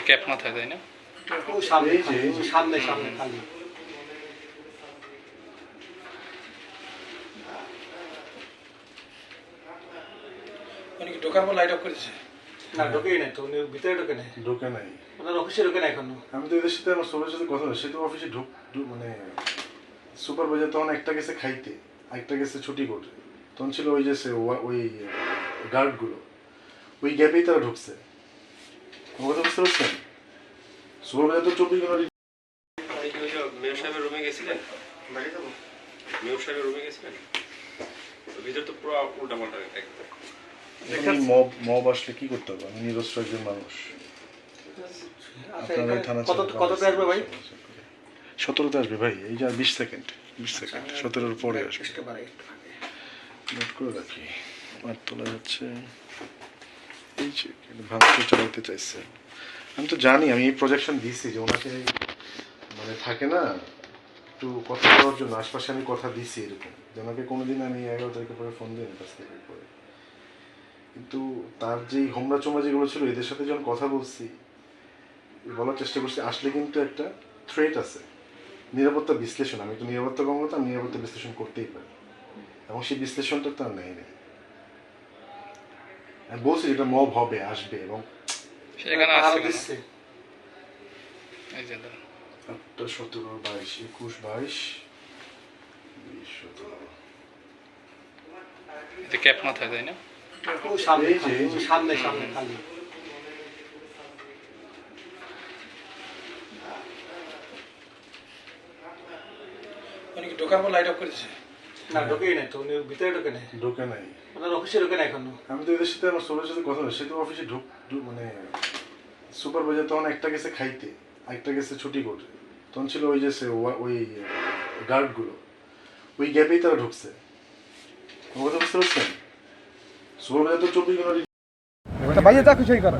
Cap মাথায় তাই না? ও সামনে এই যে, এই যে। সামনে সামনে খালি। উনি কি ঢোকার পর লাইট অফ করেছে না ঢোকেই নাই তো উনি ভিতরে ঢোকে নাই। ঢোকে নাই। ওনার অফিসে ঢোকে না এখনও। আমি তো এদের সাথে আমার সবার সাথে কথা সে তো অফিসে ঢুক ঢুক- মানে সুপারভাইজার তখন একটা গেছে খাইতে একটা গেছে ছুটি করতে। তখন ছিল ওই যে সে ওই গার্ডগুলো ওই গ্যাপেই তারা ঢুকছে। কথা বুঝতে পারছেন সুপারভাইজার তো চব্বিশ ঘণ্টা মেয়র সাহেবের রুমে গেছিলেন? মেয়র সাহেবের রুমে গেছিলেন? ভিতর তো পুরো উল্টা পাল্টা একদম মব মব আসলে কি করতে হবে? আমি নিরস্ত্র একজন মানুষ। আচ্ছা আপনার থানা আসবে ভাই? সতেরোতে আসবে ভাই এই যে বিশ সেকেন্ড বিশ সেকেন্ড সতেরোর পরে আসবে। নোট করে রাখি আর তোলা যাচ্ছে। এই ভাঙচুর চালাতে চাইছে। আমি তো জানি, আমি এই প্রজেকশন দিয়েছি যে ওনাকে মানে থাকে না, একটু কথা দেওয়ার জন্য, আশপাশে আমি কথা দিছি এরকম, যে ওনাকে কোনোদিন আমি এগারো তারিখের পরে ফোন দিই পাঁচ তারিখের পরে কিন্তু তার যেই হোমরা চোমরা যেগুলো ছিল, এদের সাথে যখন কথা বলছি, বলার চেষ্টা করছি, আসলে কিন্তু একটা থ্রেট আছে। নিরাপত্তা বিশ্লেষণ, আমি তো নিরাপত্তা কর্মকর্তা, আমি নিরাপত্তা বিশ্লেষণ করতেই পারি। এবং সেই বিশ্লেষণটা তার নেই নেই। আমি বলছি যেটা মব হবে আসবে এবং সে এখানে পাহারা আসছে কেন? দিচ্ছে। এই যে দাঁড়া। আটটা সতেরো বাইশ একুশ বাইশ বিশ সতেরো এটা ক্যাপ মাথায় তাই না ও সামনে। সামনে সামনে খালি উনি কি ঢোকার পর লাইট অফ করেছে না ঢোকেই নাই তো উনি ভিতরে ঢোকে নাই। ঢোকে নাই। ওনার অফিসে ঢোকে না এখনও। আমি তো এদের সাথে আমার সাথে কথা বলি সে তো অফিসে ঢুক ঢুক- মানে সুপারভাইজার তখন একটা গেছে খাইতে একটা গেছে ছুটি করতে। তখন ছিল ওই যে সে ওই গার্ডগুলো ওই গ্যাপেই তারা ঢুকছে। আমার কথা বুঝতে পারছেন? সুপারভাইজার তো চব্বিশ ঘণ্টা বাইরে যা খুশি কর।